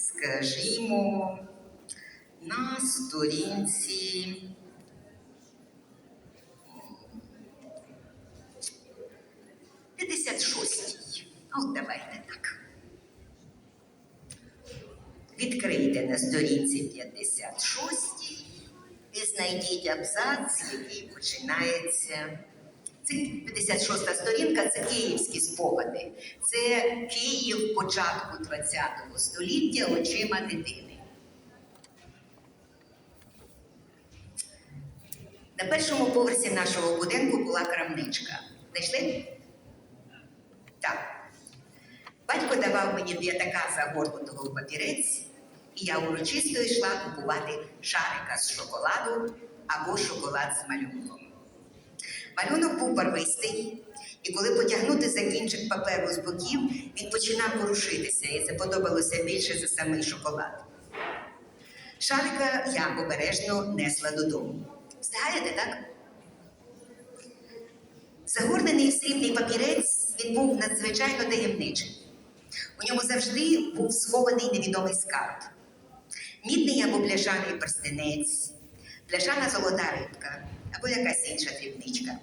скажімо, на сторінці. От давайте так. Відкрийте на сторінці 56 і знайдіть абзац, який починається. Це 56 сторінка це київські спогади. Це Київ початку ХХ століття очима дитини. На першому поверсі нашого будинку була крамничка. Знайшли? Так. Батько давав мені п'ятака загорнутого в папірець, і я урочисто йшла купувати шарика з шоколаду або шоколад з малюнком. Малюнок був барвистий, і коли потягнути за кінчик паперу з боків, він починав ворушитися, і це подобалося більше за самий шоколад. Шарика я обережно несла додому. Встигаєте, так? Загорнений в срібний папірець він був надзвичайно таємничий. У ньому завжди був схований невідомий скарб. Мідний або пляшаний перстенець, пляшана золота рибка або якась інша дрібничка.